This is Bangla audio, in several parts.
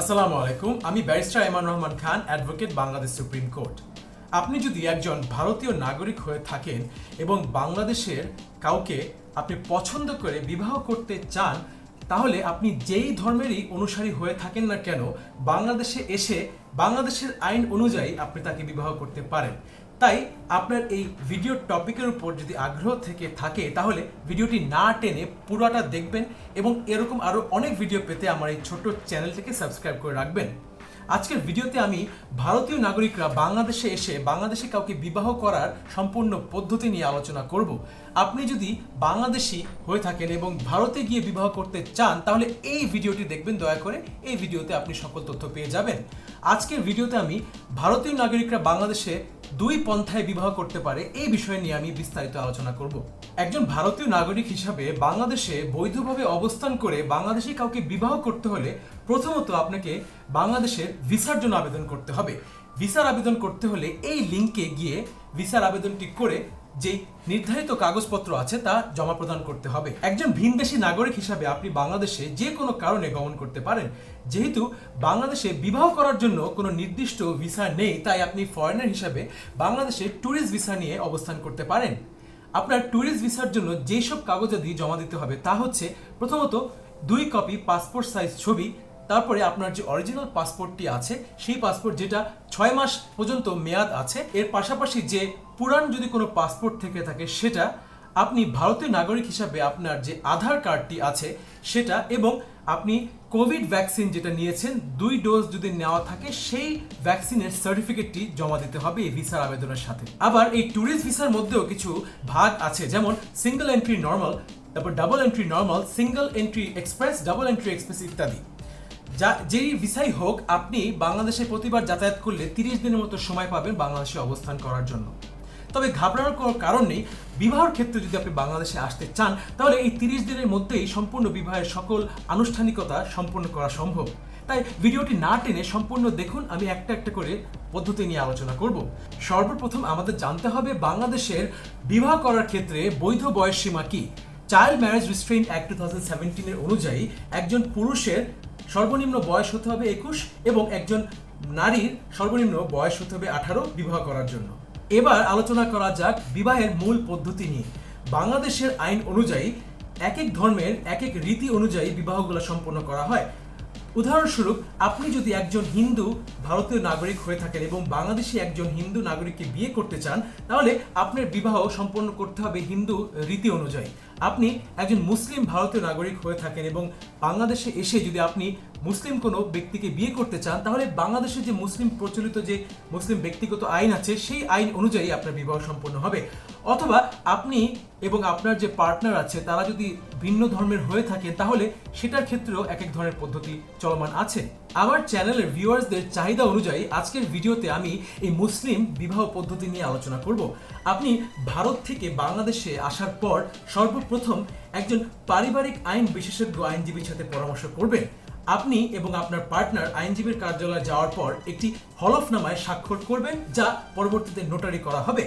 আসসালামু আলাইকুম, আমি barrister Eman Rahman Khan, advocate Bangladesh supreme court. আপনি যদি একজন ভারতীয় নাগরিক হয়ে থাকেন এবং বাংলাদেশের কাউকে আপনি পছন্দ করে বিবাহ করতে চান তাহলে আপনি যেই ধর্মেরই অনুসারী হয়ে থাকেন না কেন, বাংলাদেশে এসে বাংলাদেশের আইন অনুযায়ী আপনি তাকে বিবাহ করতে পারেন। তাই আপনার এই ভিডিও টপিকের উপর যদি আগ্রহ থেকে থাকে, তাহলে ভিডিওটি না টেনে পুরোটা দেখবেন এবং এরকম আরও অনেক ভিডিও পেতে আমার এই ছোট্ট চ্যানেলটিকে সাবস্ক্রাইব করে রাখবেন। আজকের ভিডিওতে আমি ভারতীয় নাগরিকরা বাংলাদেশে এসে বাংলাদেশে কাউকে বিবাহ করার সম্পূর্ণ পদ্ধতি নিয়ে আলোচনা করব। আপনি যদি বাংলাদেশি হয়ে থাকেন এবং ভারতে গিয়ে বিবাহ করতে চান, তাহলে এই ভিডিওটি দেখবেন। দয়া করে এই ভিডিওতে আপনি সকল তথ্য পেয়ে যাবেন। আজকের ভিডিওতে আমি ভারতীয় নাগরিকরা বাংলাদেশে দুই পন্থায় বিবাহ করতে পারে এই বিষয় নিয়ে আমি বিস্তারিত আলোচনা করব। একজন ভারতীয় নাগরিক হিসাবে বাংলাদেশে বৈধভাবে অবস্থান করে বাংলাদেশে কাউকে বিবাহ করতে হলে প্রথমত আপনাকে বাংলাদেশের ভিসার জন্য আবেদন করতে হবে। ভিসার আবেদন করতে হলে এই লিঙ্কে গিয়ে ভিসার আবেদনটি করে যে নির্ধারিত কাগজপত্র আছে তা জমা প্রদান করতে হবে। একজন ভিনদেশী নাগরিক হিসাবে আপনি বাংলাদেশে যে কোনো কারণে গমন করতে পারেন। যেহেতু বাংলাদেশে বিবাহ করার জন্য কোনো নির্দিষ্ট ভিসা নেই, তাই আপনি ফরেনার হিসাবে বাংলাদেশে ট্যুরিস্ট ভিসা নিয়ে অবস্থান করতে পারেন। আপনার ট্যুরিস্ট ভিসার জন্য যেসব কাগজাদি জমা দিতে হবে তা হচ্ছে, প্রথমত দুই কপি পাসপোর্ট সাইজ ছবি, তারপরে আপনার যে অরিজিনাল পাসপোর্টটি আছে, সেই পাসপোর্ট যেটা ছয় মাস পর্যন্ত মেয়াদ আছে, এর পাশাপাশি যে পুরান যদি কোনো পাসপোর্ট থেকে থাকে সেটা আপনি ভারতীয় নাগরিক হিসাবে আপনার যে আধার কার্ডটি আছে সেটা এবং আপনি কোভিড ভ্যাকসিন যেটা নিয়েছেন, দুই ডোজ যদি নেওয়া থাকে, সেই ভ্যাকসিনের সার্টিফিকেটটি জমা দিতে হবে এই ভিসার আবেদনের সাথে। আবার এই ট্যুরিস্ট ভিসার মধ্যেও কিছু ভাগ আছে, যেমন সিঙ্গেল এন্ট্রি নর্মাল তারপর double entry normal single entry express double entry express ইত্যাদি। যা, যেই ভিসাই হোক, আপনি বাংলাদেশে প্রতিবার যাতায়াত করলে তিরিশ দিনের মতো সময় পাবেন বাংলাদেশে অবস্থান করার জন্য। তবে ঘাবড়ানোর কোনো কারণ নেই। বিবাহের ক্ষেত্রে যদি আপনি বাংলাদেশে আসতে চান, তাহলে এই তিরিশ দিনের মধ্যেই সম্পূর্ণ বিবাহের সকল আনুষ্ঠানিকতা সম্পূর্ণ করা সম্ভব। তাই ভিডিওটি না টেনে সম্পূর্ণ দেখুন, আমি একটা একটা করে পদ্ধতি নিয়ে আলোচনা করব। সর্বপ্রথম আমাদের জানতে হবে বাংলাদেশের বিবাহ করার ক্ষেত্রে বৈধ বয়স সীমা কি? Child marriage restraint act two thousand সেভেন্টিনের অনুযায়ী একজন পুরুষের সর্বনিম্ন বয়স হতে হবে একুশ এবং একজন নারীর সর্বনিম্ন বয়স হতে হবে আঠারো বিবাহ করার জন্য। এবার আলোচনা করা যাক বিবাহের মূল পদ্ধতি নিয়ে। বাংলাদেশের আইন অনুযায়ী এক এক ধর্মের এক এক রীতি অনুযায়ী বিবাহগুলো সম্পন্ন করা হয়। উদাহরণস্বরূপ, আপনি যদি একজন হিন্দু, ভারতীয় নাগরিক হয়ে থাকেন এবং বাংলাদেশি একজন হিন্দু নাগরিককে বিয়ে করতে চান, তাহলে আপনার বিবাহ সম্পন্ন করতে হবে হিন্দু রীতি অনুযায়ী। আপনি একজন মুসলিম, ভারতীয় নাগরিক হয়ে থাকেন এবং বাংলাদেশে এসে যদি আপনি মুসলিম কোনো ব্যক্তিকে বিয়ে করতে চান, তাহলে বাংলাদেশে যে মুসলিম প্রচলিত যে মুসলিম ব্যক্তিগত আইন আছে, সেই আইন অনুযায়ী আপনার বিবাহ সম্পন্ন হবে। অথবা আপনি এবং আপনার যে পার্টনার আছে, তারা যদি ভিন্ন ধর্মের হয়ে থাকে তাহলে সেটার ক্ষেত্রেও এক এক ধরনের পদ্ধতি চলমান আছে। আমার চ্যানেলের ভিউয়ার্সদের চাহিদা অনুযায়ী আজকের ভিডিওতে আমি এই মুসলিম বিবাহ পদ্ধতি নিয়ে আলোচনা করব। আপনি ভারত থেকে বাংলাদেশে আসার পর সর্বপ্রথম একজন পারিবারিক আইন বিশেষজ্ঞ আইনজীবীর সাথে পরামর্শ করবেন। আপনি এবং আপনার পার্টনার আইনজীবীর কার্যালয়ে যাওয়ার পর একটি হলফনামায় স্বাক্ষর করবেন, যা পরবর্তীতে নোটারি করা হবে।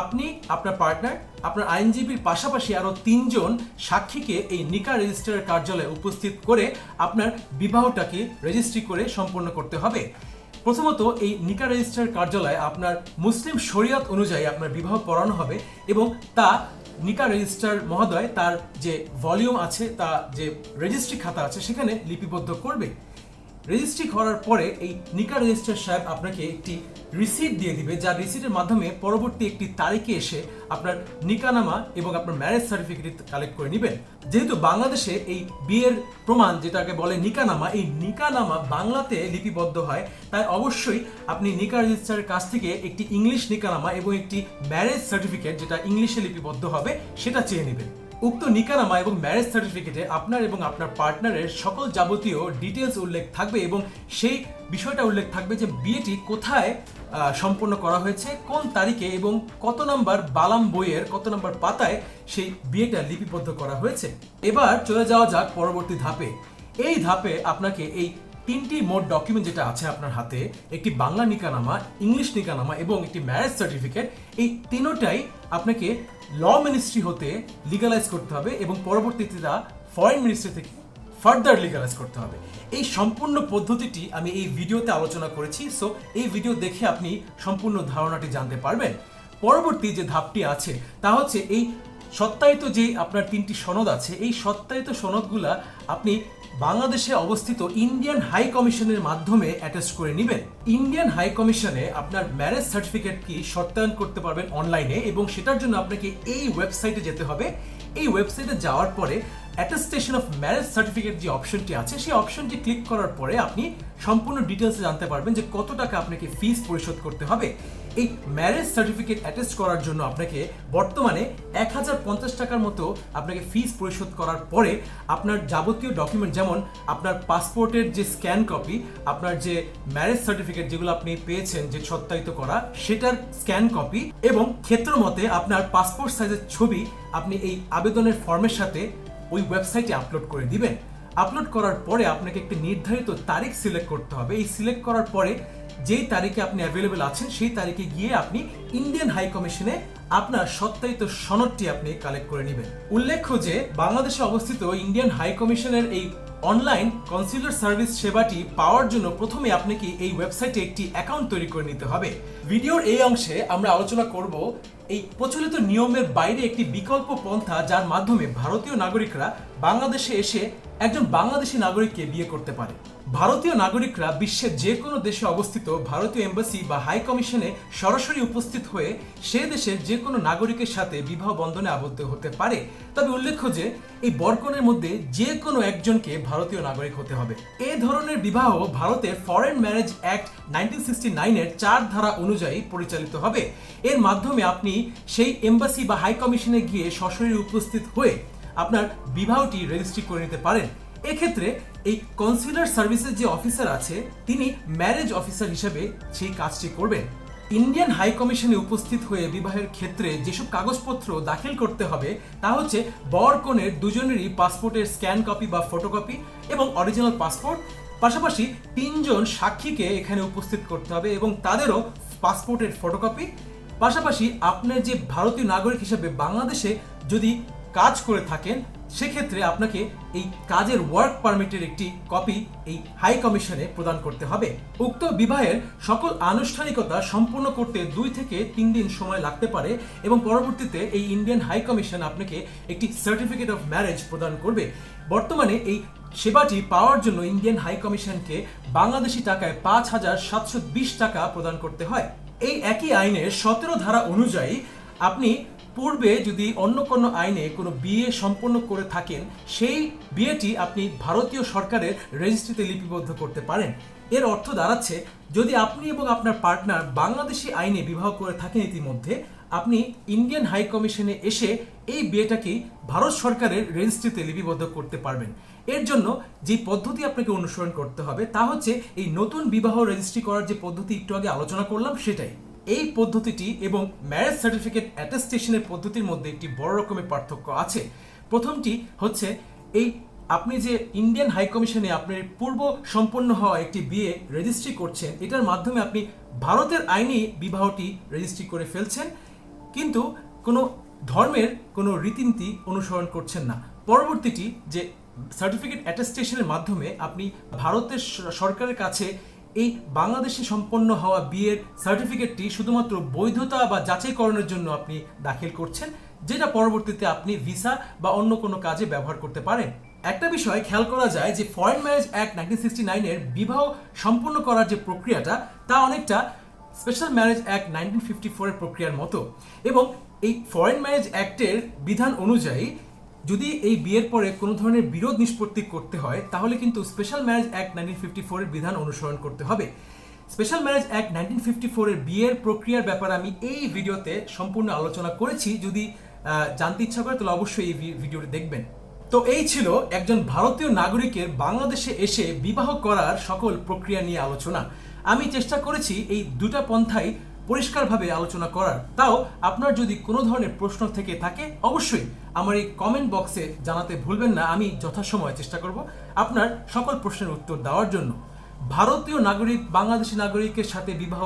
আপনি, আপনার পার্টনার, আপনার আইনজীবীর পাশাপাশি আরও তিনজন সাক্ষীকে এই নিকা রেজিস্ট্রারের কার্যালয়ে উপস্থিত করে আপনার বিবাহটাকে রেজিস্ট্রি করে সম্পন্ন করতে হবে। প্রথমত, এই নিকা রেজিস্ট্রার কার্যালয়ে আপনার মুসলিম শরিয়ত অনুযায়ী আপনার বিবাহ পড়ানো হবে এবং তা নিকা রেজিস্টার মহোদয় তার যে ভলিউম আছে, তা যে রেজিস্ট্রি খাতা আছে, সেখানে লিপিবদ্ধ করবে। রেজিস্ট্রি করার পরে এই নিকা রেজিস্ট্রার সাহেব আপনাকে একটি রিসিট দিয়ে দিবে। যা রিসিটের মাধ্যমে পরবর্তী একটি তারিখে এসে আপনার নিকানামা এবং আপনার ম্যারেজ সার্টিফিকেট কালেক্ট করে নেবেন। যেহেতু বাংলাদেশে এই বিয়ের প্রমাণ, যেটাকে বলে নিকানামা, এই নিকানামা বাংলাতে লিপিবদ্ধ হয়, তাই অবশ্যই আপনি নিকা রেজিস্ট্রারের কাছ থেকে একটি ইংলিশ নিকানামা এবং একটি ম্যারেজ সার্টিফিকেট যেটা ইংলিশে লিপিবদ্ধ হবে, সেটা চেয়ে নেবেন। উক্ত নিকানামা এবং ম্যারেজ সার্টিফিকেটে আপনার এবং আপনার পার্টনারের সকল যাবতীয় ডিটেলস উল্লেখ থাকবে এবং সেই বিষয়টা উল্লেখ থাকবে যে বিয়েটি কোথায় সম্পন্ন করা হয়েছে, কোন তারিখে এবং কত নাম্বার বালাম বইয়ের কত নাম্বার পাতায় সেই বিয়েটা লিপিবদ্ধ করা হয়েছে। এবার চলে যাওয়া যাক পরবর্তী ধাপে। এই ধাপে আপনাকে এই তিনটি মোট ডকুমেন্ট যেটা আছে আপনার হাতে, একটি বাংলা নিকানামা, ইংলিশ নিকানামা এবং একটি ম্যারেজ সার্টিফিকেট এই তিনোটাই আপনাকে ল মিনিস্ট্রি হতে লিগালাইজ করতে হবে এবং পরবর্তীতে তা ফরেন মিনিস্ট্রি থেকে ফার্দার লিগালাইজ করতে হবে। এই সম্পূর্ণ পদ্ধতিটি আমি এই ভিডিওতে আলোচনা করেছি সো এই ভিডিও দেখে আপনি সম্পূর্ণ ধারণাটি জানতে পারবেন। পরবর্তী যে ধাপটি আছে, তা হচ্ছে এই সত্যায়িত যে আপনার তিনটি সনদ আছে, এই সত্যায়িত সনদগুলা আপনি বাংলাদেশে অবস্থিত ইন্ডিয়ান হাই কমিশনের মাধ্যমে অ্যাটাচ করে নেবেন। ইন্ডিয়ান হাই কমিশনে আপনার ম্যারেজ সার্টিফিকেট কি সত্যায়ন করতে পারবেন অনলাইনে এবং সেটার জন্য আপনাকে এই ওয়েবসাইটে যেতে হবে। এই ওয়েবসাইটে যাওয়ার পরে অ্যাটাস্টেশন অফ ম্যারেজ সার্টিফিকেট যে অপশনটি আছে, সেই অপশনটি ক্লিক করার পরে আপনি সম্পূর্ণ ডিটেলসে জানতে পারবেন যে কত টাকা আপনাকে ফিস পরিশোধ করতে হবে। এই ম্যারেজ সার্টিফিকেট অ্যাটেস্ট করার জন্য আপনাকে বর্তমানে এক হাজার পঞ্চাশ টাকার মতো আপনাকে ফিস পরিশোধ করার পরে আপনার যাবতীয় ডকুমেন্ট যেমন আপনার পাসপোর্টের যে স্ক্যান কপি আপনার যে ম্যারেজ সার্টিফিকেট যেগুলো আপনি পেয়েছেন যে সত্যায়িত করা, সেটার স্ক্যান কপি এবং ক্ষেত্র মতে আপনার পাসপোর্ট সাইজের ছবি আপনি এই আবেদনের ফর্মের সাথে ওই ওয়েবসাইটে আপলোড করে দিবেন। আপলোড করার পরে আপনাকে একটি নির্ধারিত তারিখ সিলেক্ট করতে হবে। এই সিলেক্ট করার পরে যেই তারিখে আপনি অ্যাভেলেবেল আছেন, সেই তারিখে গিয়ে আপনি ইন্ডিয়ান হাই কমিশনে আপনার সত্যায়িত সনদটি আপনি কালেক্ট করে নেবেন। উল্লেখ্য যে বাংলাদেশে অবস্থিত ইন্ডিয়ান হাই কমিশনের এই অনলাইন কনসিলার সার্ভিস সেবাটি পাওয়ার জন্য প্রথমে আপনাকে এই ওয়েবসাইটে একটি অ্যাকাউন্ট তৈরি করে নিতে হবে। ভিডিওর এই অংশে আমরা আলোচনা করব এই প্রচলিত নিয়মের বাইরে একটি বিকল্প পন্থা যার মাধ্যমে ভারতীয় নাগরিকরা বাংলাদেশে এসে একজন বাংলাদেশি নাগরিককে বিয়ে করতে পারে। ভারতীয় নাগরিকরা বিশ্বের যে কোনো দেশে অবস্থিত ভারতীয় এম্বাসি বা হাই কমিশনে সরাসরি উপস্থিত হয়ে সে দেশের যে কোনো নাগরিকের সাথে বিবাহ বন্ধনে আবদ্ধ হতে পারে। তবে উল্লেখ্য যে, এই বর্কনের মধ্যে যে কোনো একজনকে ভারতীয় নাগরিক হতে হবে। এ ধরনের বিবাহ ভারতের foreign marriage act nineteen sixty নাইনের চার ধারা অনুযায়ী পরিচালিত হবে। এর মাধ্যমে আপনি সেই এম্বাসি বা হাই কমিশনে গিয়ে সশরীরে উপস্থিত হয়ে আপনার বিবাহটি রেজিস্ট্রি করে নিতে পারেন। এক্ষেত্রে এই কনসিলার সার্ভিসের যে অফিসার আছে, তিনি ম্যারেজ অফিসার হিসেবে সেই কাজটি করবেন। ইন্ডিয়ান হাই কমিশনে উপস্থিত হয়ে বিবাহের ক্ষেত্রে যেসব কাগজপত্র দাখিল করতে হবে, তা হচ্ছে বর কনের দুজনেরই পাসপোর্টের স্ক্যান কপি বা ফটোকপি এবং অরিজিনাল পাসপোর্ট পাশাপাশি তিনজন সাক্ষীকে এখানে উপস্থিত করতে হবে এবং তাদেরও পাসপোর্টের ফটোকপি পাশাপাশি আপনার যে ভারতীয় নাগরিক হিসেবে বাংলাদেশে যদি কাজ করে থাকেন, সেক্ষেত্রে আপনাকে এই কাজের ওয়ার্ক পারমিটের একটি কপি এই হাই কমিশনে প্রদান করতে হবে। উক্ত বিবাহের সকল আনুষ্ঠানিকতা সম্পূর্ণ করতে দুই থেকে তিন দিন সময় লাগতে পারে এবং পরবর্তীতে এই ইন্ডিয়ান হাই কমিশন আপনাকে একটি সার্টিফিকেট অফ ম্যারেজ প্রদান করবে। বর্তমানে এই সেবাটি পাওয়ার জন্য ইন্ডিয়ান হাই কমিশনকে বাংলাদেশি টাকায় পাঁচ হাজার সাতশো বিশ টাকা প্রদান করতে হয়। এই একই আইনের সতেরো ধারা অনুযায়ী আপনি পূর্বে যদি অন্য কোনো আইনে কোনো বিয়ে সম্পন্ন করে থাকেন, সেই বিয়েটি আপনি ভারতীয় সরকারের রেজিস্ট্রিতে লিপিবদ্ধ করতে পারেন। এর অর্থ দাঁড়াচ্ছে, যদি আপনি এবং আপনার পার্টনার বাংলাদেশি আইনে বিবাহ করে থাকেন ইতিমধ্যে, আপনি ইন্ডিয়ান হাই কমিশনে এসে এই বিয়েটাকেই ভারত সরকারের রেজিস্ট্রিতে লিপিবদ্ধ করতে পারবেন। এর জন্য যে পদ্ধতি আপনাকে অনুসরণ করতে হবে, তা হচ্ছে এই নতুন বিবাহ রেজিস্ট্রি করার যে পদ্ধতি একটু আগে আলোচনা করলাম, সেটাই। এই পদ্ধতিটি এবং ম্যারেজ সার্টিফিকেট অ্যাটেস্টেশনের পদ্ধতির মধ্যে একটি বড় রকমের পার্থক্য আছে। প্রথমটি হচ্ছে এই আপনি যে ইন্ডিয়ান হাই কমিশনে আপনার পূর্ব সম্পন্ন হওয়া একটি বিয়ে রেজিস্ট্রি করছেন, এটার মাধ্যমে আপনি ভারতের আইনি বিবাহটি রেজিস্ট্রি করে ফেলছেন, কিন্তু কোনো ধর্মের কোনো রীতিনীতি অনুসরণ করছেন না। পরবর্তীটি যে সার্টিফিকেট অ্যাটেস্টেশনের মাধ্যমে আপনি ভারতের সরকারের কাছে এই বাংলাদেশে সম্পন্ন হওয়া বিয়ের সার্টিফিকেটটি শুধুমাত্র বৈধতা বা যাচাইকরণের জন্য আপনি দাখিল করছেন, যেটা পরবর্তীতে আপনি ভিসা বা অন্য কোনো কাজে ব্যবহার করতে পারেন। একটা বিষয় খেয়াল করা যায় যে foreign marriage act nineteen sixty নাইনের বিবাহ সম্পন্ন করার যে প্রক্রিয়াটা, তা অনেকটা special marriage act nineteen fifty ফোরের প্রক্রিয়ার মতো। এবং এই ফরেন ম্যারেজ অ্যাক্টের বিধান অনুযায়ী যদি এই বিয়ের পরে কোনো ধরনের বিরোধ নিষ্পত্তি করতে হয়, তাহলে কিন্তু special marriage act nineteen fifty ফোরের বিধান অনুসরণ করতে হবে। Special marriage act nineteen fifty ফোরের বিয়ের প্রক্রিয়ার ব্যাপারে আমি এই ভিডিওতে সম্পূর্ণ আলোচনা করেছি। যদি জানতে ইচ্ছা করে, তাহলে অবশ্যই এই ভিডিওটি দেখবেন। তো এই ছিল একজন ভারতীয় নাগরিকের বাংলাদেশে এসে বিবাহ করার সকল প্রক্রিয়া নিয়ে আলোচনা। আমি চেষ্টা করেছি এই দুটা পন্থাই পরিষ্কারভাবে আলোচনা করার। তাও আপনার যদি কোনো ধরনের প্রশ্ন থেকে থাকে, অবশ্যই আমার এই কমেন্ট বক্সে জানাতে ভুলবেন না, আমি যথাসময়ে চেষ্টা করব আপনার সকল প্রশ্নের উত্তর দেওয়ার জন্য। ভারতীয় নাগরিক, বাংলাদেশি নাগরিকের সাথে বিবাহ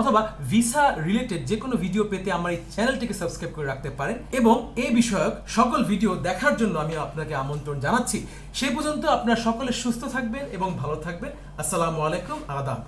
অথবা ভিসা রিলেটেড যে কোনো ভিডিও পেতে আমার এই চ্যানেলটিকে সাবস্ক্রাইব করে রাখতে পারেন এবং এই বিষয়ক সকল ভিডিও দেখার জন্য আমি আপনাকে আমন্ত্রণ জানাচ্ছি। সেই পর্যন্ত আপনারা সকলে সুস্থ থাকবেন এবং ভালো থাকবেন। আসসালামু আলাইকুম, আদাব।